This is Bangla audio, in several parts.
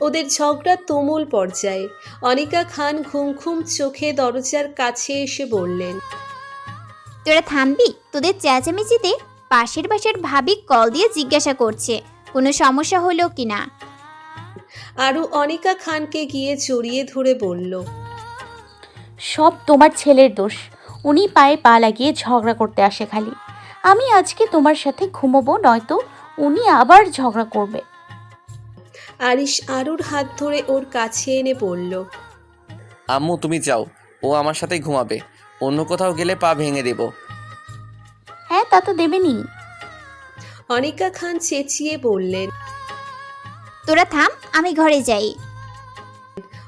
ওদের ঝগড়া তুমুল পর্যায়ে। অনিকা খান ঘুম ঘুম চোখে দরজার কাছে এসে বললেন তোরা থামবি? তোদের চেঁচামেচিতে পাশের বাসার ভাবি কল দিয়ে জিজ্ঞাসা করছে কোনো সমস্যা হলো কি না আরও অনিকা খানকে গিয়ে জড়িয়ে ধরে বলল সব তোমার ছেলের দোষ। উনি পায়ে পা লাগিয়ে ঝগড়া করতে আসে খালি। আমি আজকে তোমার সাথে ঘুমোবো নয়তো উনি আবার ঝগড়া করবে। আরিশ আরুর হাত ধরে ওর কাছে এনে বলল আম্মু তুমি যাও ও আমার সাথেই ঘুমাবে। অন্য কোথাও গেলে পা ভেঙে দেব। হ্যাঁ তা তো দেবেনি অনিকা খান চেঁচিয়ে বললেন তোরা থাম আমি ঘরে যাই।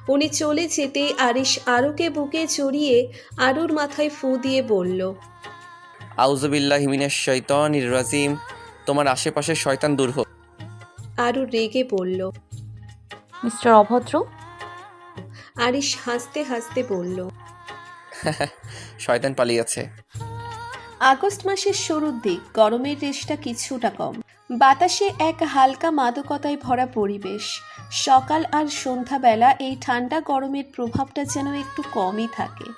উনি চলে যেতেই আরিশ আরুকে বুকে জড়িয়ে আরুর মাথায় ফু দিয়ে বলল আউজবিল্লাহ হিমিনের শৈতন রাজিম। তোমার আশেপাশে শয়তান দূর হোক। আরু রেগে বলল মিস্টার অভদ্র? আরিশ হাসতে হাসতে বলল শয়তান পালিয়েছে। আগস্ট মাসের শুরুর দিক গরমের রেশটা কিছুটা কম। বাতাসে এক হালকা মাদকতায় ভরা পরিবেশ। সকাল আর সন্ধ্যাবেলা এই ঠান্ডা গরমের প্রভাবটা যেন একটু কমই থাকে।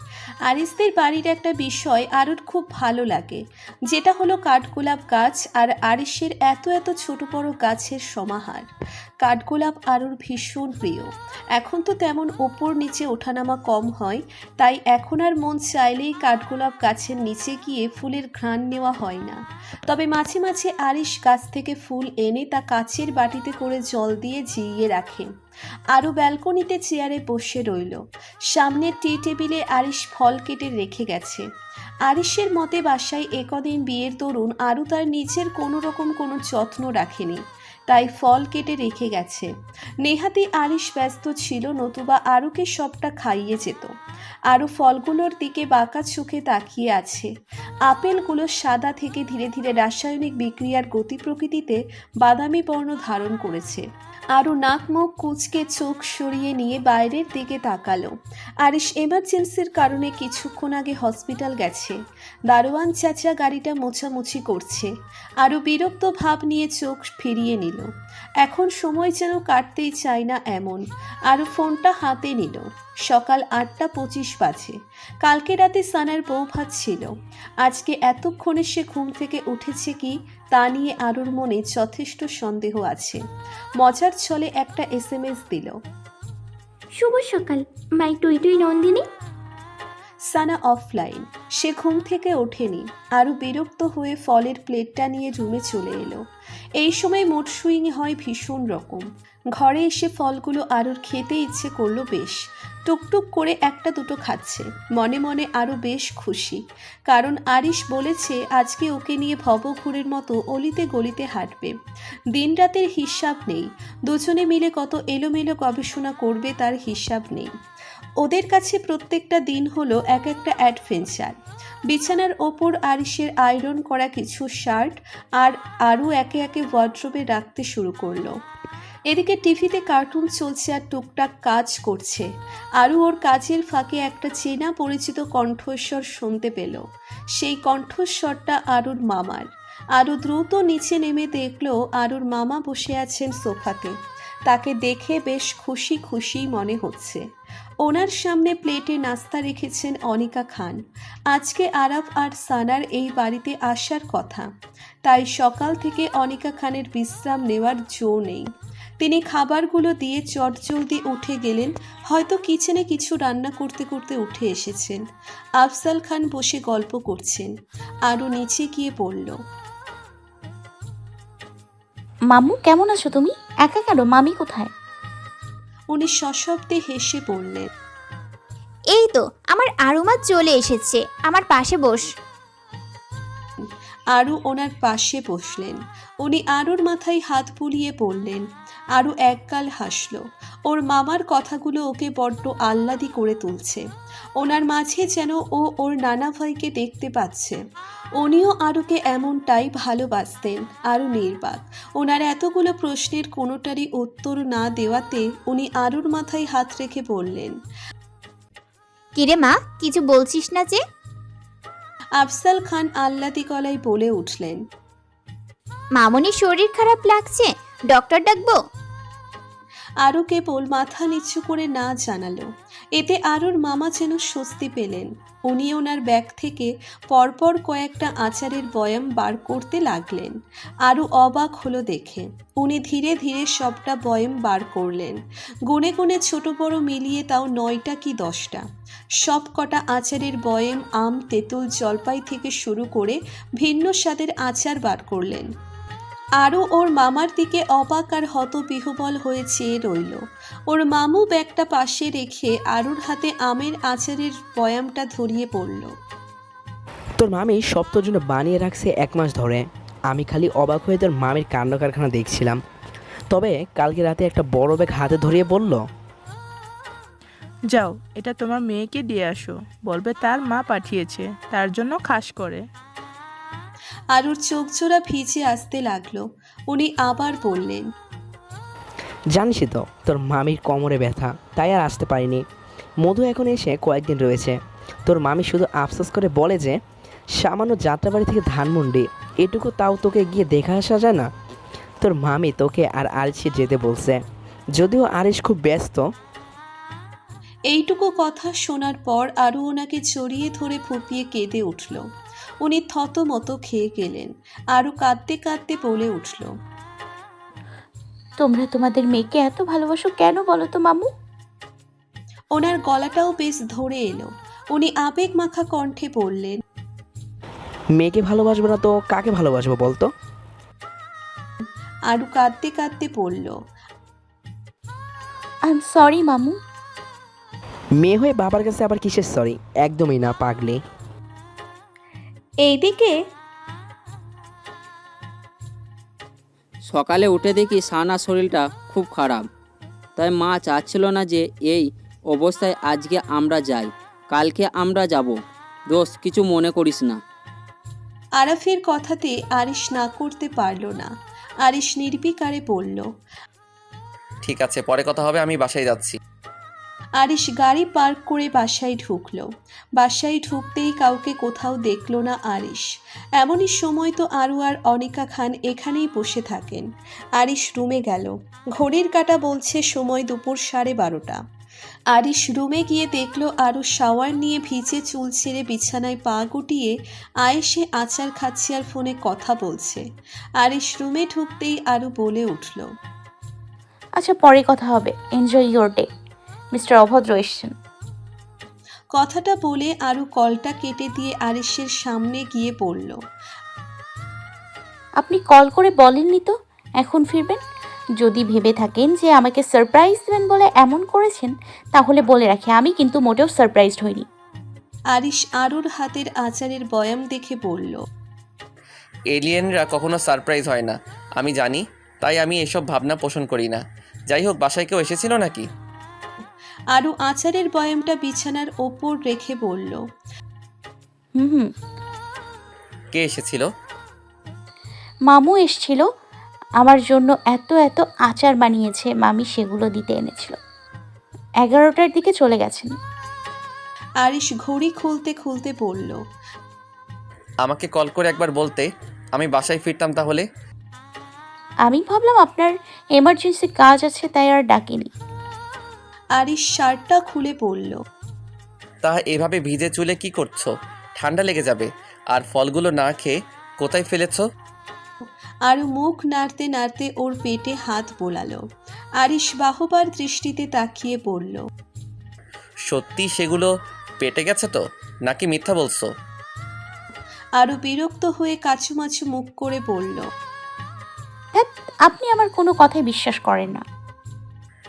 আরিসদের বাড়ির একটা বিষয় আরুর খুব ভালো লাগে, যেটা হলো কাঠগোলাপ গাছ আর আরিসের এত এত ছোট বড় গাছের সমাহার। কাঠগোলাপ আরুর ভীষণ প্রিয়। এখন তো তেমন ওপর নিচে ওঠানামা কম হয়, তাই এখন আর মন চাইলেই কাঠগোলাপ গাছের নিচে গিয়ে ফুলের ঘ্রাণ নেওয়া হয় না। তবে মাঝে মাঝে আরিশ গাছ থেকে ফুল এনে তা কাচের বাটিতে করে জল দিয়ে জিইয়ে রাখেন আরও ব্যালকনিতে চেয়ারে বসে রইল। সামনের টি টেবিলে আরিশ ফল কেটে রেখে গেছে। আরিশের মতে বাসায় একদিন বিয়ের দরুন আরও তার নিজের কোনো রকম কোনো যত্ন রাখেনি। তাই ফল কেটে রেখে গেছে। নেহাতি আরিশ ব্যস্ত ছিল, নতুবা আরুকে সবটা খাইয়ে যেত। আরও ফলগুলোর দিকে বাঁকা চোখে তাকিয়ে আছে। আপেলগুলো সাদা থেকে ধীরে ধীরে রাসায়নিক বিক্রিয়ার গতি প্রকৃতিতে বাদামি বর্ণ ধারণ করেছে। আরও নাক মুখ কুচকে চোখ সরিয়ে নিয়ে বাইরের দিকে তাকালো। আরিশ এমার্জেন্সির কারণে কিছুক্ষণ আগে হসপিটাল গেছে। দারোয়ান চাচা গাড়িটা মোছামুছি করছে। আরও বিরক্ত ভাব নিয়ে চোখ ফিরিয়ে নিল। এখন সময় যেন কাটতেই চায় না এমন। আরও ফোনটা হাতে নিল। সকাল আটটা পঁচিশ বাজে। কালকে রাতে সানার বউ ভাত ছিল। আজকে এতক্ষণে সে ঘুম থেকে উঠেছে কি, তা নিয়ে আরুর মনে যথেষ্ট সন্দেহ আছে। মজার ছলে একটা এস এম এস দিল। শুভ সকাল, মাই টুই টুই নন্দিনী। সানা অফলাইন। সে ঘুম থেকে ওঠেনি, আরও বিরক্ত হয়ে ফলের প্লেটটা নিয়ে রুমে চলে এলো। এই সময় মুড সুইং হয় ভীষণ রকম। ঘরে এসে ফলগুলো আরুর খেতে ইচ্ছে করল বেশ। টুকটুক করে একটা দুটো খাচ্ছে, মনে মনে আরও বেশ খুশি। কারণ আরিশ বলেছে, আজকে ওকে নিয়ে ভবঘুরের মতো অলিতে গলিতে হাঁটবে। দিনরাতের হিসাব নেই। দুজনে মিলে কত এলোমেলো গবেষণা করবে তার হিসাব নেই। ওদের কাছে প্রত্যেকটা দিন হলো এক একটা অ্যাডভেঞ্চার বিছানার ওপর আরিশের আয়রন করা কিছু শার্ট আর আরও একে একে ওয়ার্ড্রোবে রাখতে শুরু করল। এদিকে টিভিতে কার্টুন চলছে আর টুকটাক কাজ করছে। আরও ওর কাজের ফাঁকে একটা চেনা পরিচিত কণ্ঠস্বর শুনতে পেল। সেই কণ্ঠস্বরটা আরুর মামার। আরও দ্রুত নিচে নেমে দেখল আরুর মামা বসে আছেন সোফাতে। তাকে দেখে বেশ খুশি খুশি মনে হচ্ছে। ওনার সামনে প্লেটে নাস্তা রেখেছেন অনিকা খান। আজকে আরাফ আর সানার এই বাড়িতে আসার কথা। তাই সকাল থেকে অনিকা খানের বিশ্রাম নেওয়ার জো নেই। তিনি খাবারগুলো দিয়ে চটজলদি উঠে গেলেন, হয়তো কিচেনে কিছু রান্না করতে করতে উঠে এসেছেন। আফজাল খান বসে গল্প করছেন। আরও নিচে গিয়ে পড়ল মামু, কেমন আছো তুমি? একা কেন? মামি কোথায়? উনি সশব্দে হেসে পড়লেন এই তো আমার আরুমা চলে এসেছে। আমার পাশে বস। আরও ওনার পাশে বসলেন। উনি আরুর মাথায় হাত বুলিয়ে পড়লেন আরও এককাল হাসল। ওর মামার কথাগুলো ওকে বড্ড আহ্লাদি করে তুলছে। ওনার মাঝে যেন ও ওর নানা ভাইকে দেখতে পাচ্ছে। উনিও আরুকে এমনটাই ভালোবাসতেন আরও নির্বাক। ওনার এতগুলো প্রশ্নের কোনোটারই উত্তর না দেওয়াতে উনি আরুর মাথায় হাত রেখে বললেন, কিরে মা, কিছু বলছিস না যে? আফসাল খান আহ্লাদি গলায় বলে উঠলেন মামনি শরীর খারাপ লাগছে ডক্টর ডাকবো? আরও কেবল মাথা নিচু করে না জানালো। এতে আরুর মামা যেন স্বস্তি পেলেন। উনি ওনার ব্যাগ থেকে পরপর কয়েকটা আচারের বয়াম বার করতে লাগলেন। আরও অবাক হলো দেখে। উনি ধীরে ধীরে সবটা বয়াম বার করলেন। গুনে গুনে ছোট বড় মিলিয়ে তাও নয়টা কি দশটা। সব কটা আচারের বয়েম, আম, তেঁতুল, জলপাই থেকে শুরু করে ভিন্ন স্বাদের আচার বার করলেন। আরও ওর মামার দিকে অবাক আর হতবিহবল হয়ে চেয়ে রইল। ওর মামু ব্যাগটা পাশে রেখে আরুর হাতে আমের আচারের বয়ামটা ধরিয়ে পড়ল। তোর মামি সব তোর জন্য বানিয়ে রাখছে এক মাস ধরে। আমি খালি অবাক হয়ে তোর মামির কাণ্ড কারখানা দেখছিলাম। তবে কালকে রাতে একটা বড় ব্যাগ হাতে ধরিয়ে বলল যাও এটা তোমার মেয়েকে দিয়ে আসো। বলবে তার মা পাঠিয়েছে তার জন্য খাস করে। আরুর চোখ জোড়া ভিজে আসতে লাগল। উনি আবার বললেন জানিসই তো তোর মামির কোমরে ব্যথা তাই আর আসতে পারিনি। মধু এখন এসে কয়েকদিন রয়েছে। তোর মামি শুধু আফসোস করে বলে যে সামান্য যাত্রাবাড়ি থেকে ধানমন্ডি এটুকু তাও তোকে গিয়ে দেখা আসা যায় না। তোর মামি তোকে আর আরিসে যেতে বলছে। যদিও আরিস খুব ব্যস্ত এইটুকু কথা শোনার পর আরও ওনাকে জড়িয়ে ধরে ফুপিয়ে কেঁদে উঠল। উনি থত মতো খেয়ে গেলেন। আরও কাঁদতে কাঁদতে বলে উঠল তোমরা তোমাদের মেয়েকে এত ভালোবাসো কেন বলো তো মামু? ওনার গলাটাও বেশ ধরে এলো। উনি আবেগ মাখা কণ্ঠে বললেন মেয়েকে ভালোবাসবো না তো কাকে ভালোবাসবো বলতো? আরও কাঁদতে কাঁদতে বলল আই এম সরি মামু। মেয়ে হয়ে বাবার কাছে আবার কিসের সরি একদমই না পাগলে। এইদিকে? সকালে উঠে দেখি সানার শরীরটা খুব খারাপ। তাই মা চাচ্ছিল না যে এই অবস্থায় আজকে আমরা যাই কালকে আমরা যাব। দোষ কিছু মনে করিস না। আরাফের কথাতে আরিশ না করতে পারল না। আরিশ নির্বিকারে বলল ঠিক আছে পরে কথা হবে আমি বাসায় যাচ্ছি। আরিশ গাড়ি পার্ক করে বাসায় ঢুকলো। বাসায় ঢুকতেই কাউকে কোথাও দেখল না আরিশ। এমনই সময় তো আরু আর অনিকা খান এখানেই বসে থাকেন। আরিশ রুমে গেল। ঘড়ির কাটা বলছে সময় দুপুর সাড়ে বারোটা। আরিশ রুমে গিয়ে দেখল আরু শাওয়ার নিয়ে ভিজে চুল ছেড়ে বিছানায় পা গুটিয়ে আয়েসে আচার খাচ্ছে আর ফোনে কথা বলছে। আরিশ রুমে ঢুকতেই আরু বলে উঠল আচ্ছা পরে কথা হবে। এনজয় ইয়োর ডে মিস্টার অভদ্র এসছেন। কথাটা বলে আরু কলটা কেটে দিয়ে আরিশের সামনে গিয়ে পড়ল। আপনি কল করে বলেননি তো এখন ফিরবেন? যদি ভেবে থাকেন যে আমাকে সারপ্রাইজ দেবেন বলে এমন করেছেন তাহলে বলে রাখি আমি কিন্তু মোটেও সারপ্রাইজড হইনি। আরিশ আরুর হাতের আচারের বয়াম দেখে বলল এলিয়েনরা কখনো সারপ্রাইজ হয় না। আমি জানি তাই আমি এসব ভাবনা পোষণ করি না। যাই হোক বাসায় কেউ এসেছিল নাকি? আরু আচারের বয়ামটা বিছানার ওপর রেখে বলল হুম হুম। কে এসেছিল? মামু এসছিল আমার জন্য এত এত আচার বানিয়েছে মামি সেগুলো দিতে এনেছিল। এগারোটার দিকে চলে গেছেন। আরিশ ঘড়ি খুলতে খুলতে বলল আমাকে কল করে একবার বলতে আমি বাসায় ফিরতাম তাহলে? আমি ভাবলাম আপনার এমার্জেন্সি কাজ আছে তাই আর ডাকিনি। আরিশ শার্টটা খুলে বলল তা এভাবে ভিজে চুলে কি করছ? ঠান্ডা লেগে যাবে। আর ফলগুলো না খেয়ে কোথায় ফেলেছো? আর মুখ নাড়তে নাড়তে ওর পেটে হাত বোলালো। আরিশ বাহবার দৃষ্টিতে তাকিয়ে বলল সত্যি সেগুলো পেটে গেছে তো? নাকি মিথ্যা বলছো? আরু বিরক্ত হয়ে কাছুমাছু মুখ করে বলল ধ্যাৎ, আপনি আমার কোনো কথাই বিশ্বাস করেন না।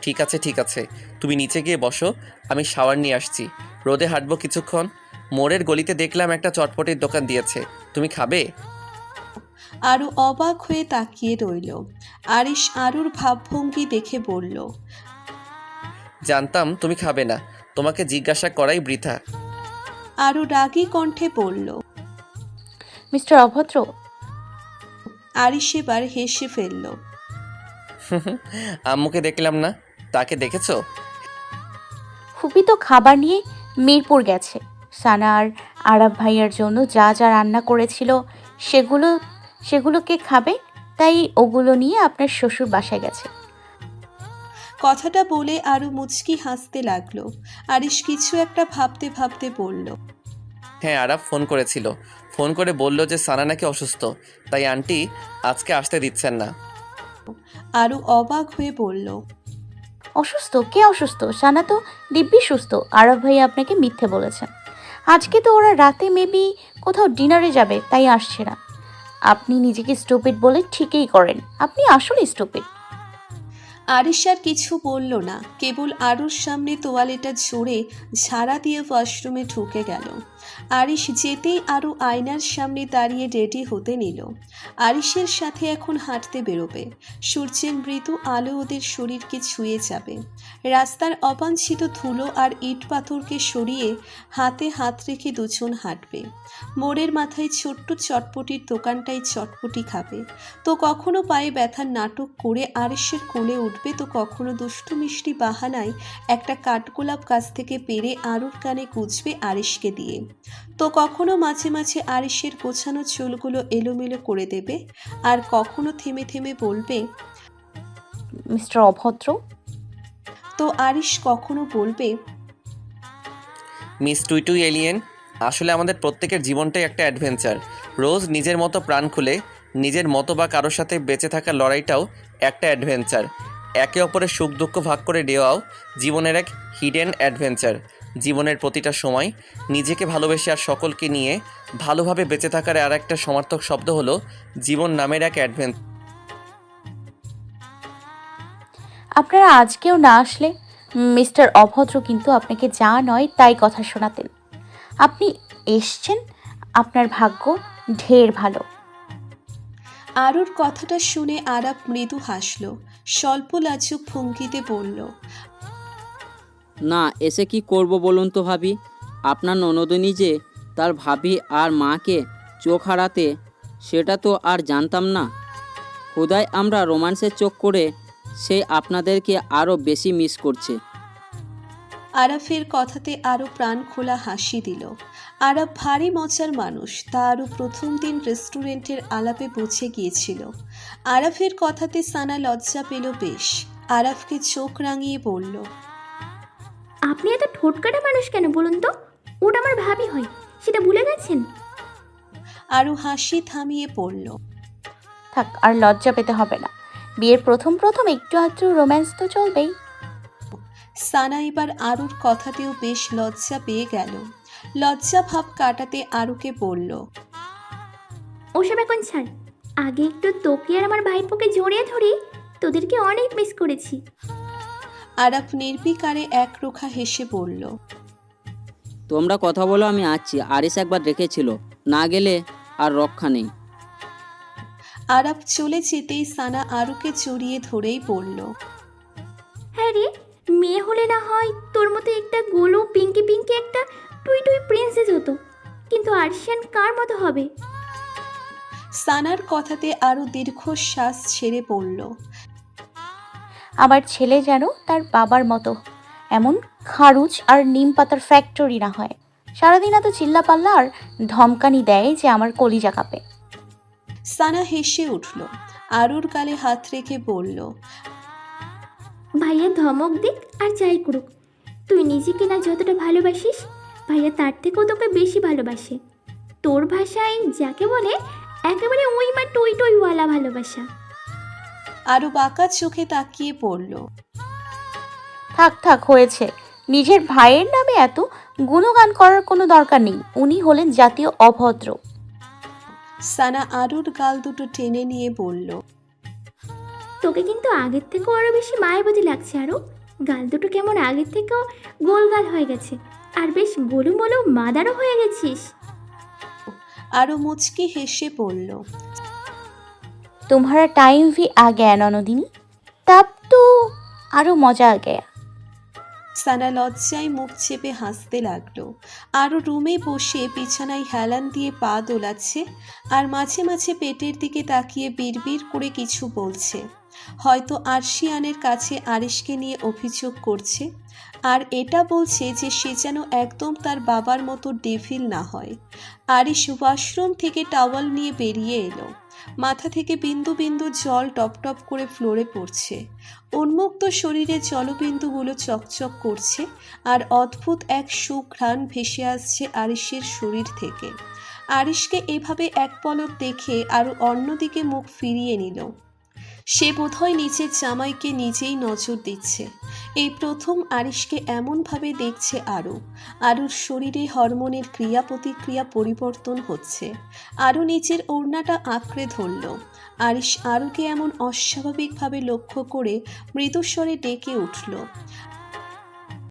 ঠিক আছে ঠিক আছে। তুমি নিচে গিয়ে বসো আমি শাওয়ার নিয়ে আসছি। রোদে হাঁটবো কিছুক্ষণ। মোড়ের গলিতে দেখলাম একটা চটপটির দোকান দিয়েছে। তুমি খাবে? আরু অবাক হয়ে তাকিয়ে রইল। আরিশ আরুর ভাবভঙ্গি দেখে বলল জানতাম তুমি খাবে না। তোমাকে জিজ্ঞাসা করাই বৃথা। আরু রাগী কণ্ঠে বলল মিস্টার অভদ্র। আরিশ এবার হেসে ফেলল আম্মুকে দেখলাম না। তাকে দেখেছ? ফুপি তো খাবার নিয়ে মিরপুর গেছে। সানা আর আরাব ভাইয়ার জন্য যা যা রান্না করেছিল সেগুলো সেগুলো কে খাবে? তাই ওগুলো নিয়ে আপনার শ্বশুর বাসায় গেছে। কথাটা বলে আরও মুচকি হাসতে লাগল। আরিশ কিছু একটা ভাবতে ভাবতে বলল। হ্যাঁ আরাফ ফোন করেছিল। ফোন করে বলল যে সানা নাকি অসুস্থ। তাই আন্টি আজকে আসতে দিচ্ছেন না। আরও অবাক হয়ে বলল অসুস্থ? কে অসুস্থ? সানা তো দিব্যি সুস্থ। আরব ভাই আপনাকে মিথ্যে বলেছেন। আজকে তো ওরা রাতে মেবি কোথাও ডিনারে যাবে, তাই আসছে না। আপনি নিজেকে স্টুপিড বলে ঠিকই করেন। আপনি আসলে স্টুপিড আরিশ আর কিছু বলল না। কেবল আরুর সামনে তোয়ালেটা ঝরে ঝাড়া দিয়ে ওয়াশরুমে ঢুকে গেল। আরিশ যেতেই আরও আয়নার সামনে দাঁড়িয়ে রেডি হতে নিল। আরিশের সাথে এখন হাঁটতে বেরোবে। সূর্যের মৃদু আলো ওদের শরীরকে ছুঁয়ে যাবে। রাস্তার অবাঞ্ছিত ধুলো আর ইট পাথরকে সরিয়ে হাতে হাত রেখে দুজন হাঁটবে। মোড়ের মাথায় ছোট্ট চটপটির দোকানটায় চটপটি খাবে। তো কখনো পায়ে ব্যথার নাটক করে আরিসের কোলে উঠবে, তো কখনো দুষ্টু মিষ্টি বাহানায় একটা কাঠগোলাপ গাছ থেকে পেরে আরুর কানে গুজবে আরিসকে দিয়ে। তো কখনো মাঝে মাঝে আরিসের গোছানো চুলগুলো এলোমেলো করে দেবে? আর কখনো থেমে থেমে বলবে, মিস্টার অভদ্র? তো আরিস কখনো বলবে, মিস টুইটু এলিয়েন, আসলে আমাদের প্রত্যেকের জীবনটাই একটা অ্যাডভেঞ্চার। রোজ নিজের মতো প্রাণ খুলে, নিজের মতো বা কারোর সাথে বেঁচে থাকার লড়াইটাও একটা অ্যাডভেঞ্চার। একে অপরের সুখ দুঃখ ভাগ করে দেওয়াও জীবনের এক হিডেন অ্যাডভেঞ্চার। জীবনের প্রতিটা সময় নিজেকে ভালোবেসে আর সকলকে নিয়ে ভালোভাবে বেঁচে থাকার আর একটা সমার্থক শব্দ হলো জীবন নামের এক অ্যাডভেঞ্চার আপনারা আজকেও না আসলে মিস্টার অভদ্র কিন্তু আপনাকে যা নয় তাই কথা শোনাতেন। আপনি এসছেন আপনার ভাগ্য ঢের ভালো। আরুর কথাটা শুনে আরাপ মৃদু হাসল স্বল্প লাজুক ভঙ্গিতে বলল না, এসে কি করব বলুন তো ভাবি? আপনার ননদিনী যে তার ভাবি আর মাকে চোখ হারাতে, সেটা তো আর জানতাম না। হুদায় আমরা রোমান্সের চোখ করে সে আপনাদেরকে আরও বেশি মিস করছে। আরাফের কথাতে আরও প্রাণ খোলা হাসি দিল। আরাফ ভারী মজার মানুষ তা আরও প্রথম দিন রেস্টুরেন্টের আলাপে বুঝে গিয়েছিল। আরাফের কথাতে সানা লজ্জা পেল বেশ। আরাফকে চোখ রাঙিয়ে বলল আপনি এত ঠোটকাটা মানুষ কেন বলুন তো? ওটা আমার ভাবি হয় সেটা ভুলে গেছেন? আরও হাসি থামিয়ে পড়ল। থাক আর লজ্জা পেতে হবে না। বিয়ের প্রথম প্রথম একটু আধটু রোম্যান্স তো চলবেই। সানা এবার আরুর কথাতেও বেশ লজ্জা পেয়ে গেল। লজ্জা ভাব কাটাতে আরুকে বলল ওসব এখন ছাড়। আগে একটু তোকে আর আমার ভাইপোকে জড়িয়ে ধরি তোদেরকে অনেক মিস করেছি। আরাফ নির্বিকারে একরোখা হেসে বলল তোমরা কথা বলো আমি আসছি আরিস একবার রেখেছিল। না গেলে আর রক্ষা নেই। আরাফ চলে যেতেই সানা আরুকে জড়িয়ে ধরেই বলল হ্যাঁ রে মেয়ে হলে না হয় তোর মতো একটা গোলু পিঙ্কি পিঙ্কি একটা টুই টুই প্রিন্সেস হতো। কিন্তু আর্শিয়ান কার মতো হবে? সানার কথাতে আরও দীর্ঘশ্বাস ছেড়ে পড়ল আমার ছেলে যেন তার বাবার মতো। এমন খারুচ আর নিম পাতার ফ্যাক্টরি না হয়। সারাদিন এত চিল্লাপাল্লা আর ধমকানি দেয় যে আমার কলিজা কাঁপে। সানা হেসে উঠল। আরুর গালে হাত রেখে বলল ভাইয়া ধমক দিক আর যাই করুক। তুই নিজেকে না যতটা ভালোবাসিস ভাইয়া তার থেকেও তোকে বেশি ভালোবাসে। তোর ভাষায় যাকে বলে একেবারে ওই মা টই টইওয়ালা ভালোবাসা। আরও বাঁকা চোখে তাকিয়ে পড়ল। থাক থাক হয়েছে। নিজের ভাইয়ের নামে এত গুণগান করার কোনো দরকার নেই। উনি হলেন জাতীয় অভদ্র। সানা আরুর গাল দুটো টেনে নিয়ে বলল তোকে কিন্তু আগের থেকেও আরও বেশি মায়াবতী লাগছে আরও গাল দুটো কেমন আগের থেকেও গোল গাল হয়ে গেছে। আর বেশ গোলু মোলু মাদারও হয়ে গেছিস। আরও মুচকি হেসে পড়ল तुम्हारा टाइम भी आ गया ननदिनी तब तो আরও মজা আ গয়া সানা লজ্জায় মুখ চেপে হাসতে লাগলো আরও রুমে বসে বিছানায় হেলান দিয়ে পা দোলাচ্ছে আর মাঝে মাঝে পেটের দিকে তাকিয়ে বিড়বিড় করে কিছু বলছে হয়তো আরশিয়ানের কাছে আরিশকে নিয়ে অভিযোগ করছে আর এটা বলছে যে সে যেন একদম তার বাবার মতো ডেভিল না হয় আরিশ ওয়াশরুম থেকে টাওয়াল নিয়ে বেরিয়ে এলো মাথা থেকে বিন্দু বিন্দু জল টপ টপ করে ফ্লোরে পড়ছে। উন্মুক্ত শরীরে জলবিন্দুগুলো চকচক করছে আর অদ্ভুত এক সুঘ্রাণ ভেসে আসছে আরিসের শরীর থেকে। আরিশকে এভাবে এক পলক দেখে আরও অন্যদিকে মুখ ফিরিয়ে নিল। সে বোধহয় নিজের জামাইকে নিজেই নজর দিচ্ছে। এই প্রথম আরিশকে এমনভাবে দেখছে আরও আরুর শরীরে হরমোনের ক্রিয়া প্রতিক্রিয়া পরিবর্তন হচ্ছে। আরও নিচের ওড়নাটা আঁকড়ে ধরল। আরিশ আরুকে এমন অস্বাভাবিকভাবে লক্ষ্য করে মৃদুস্বরে ডেকে উঠল।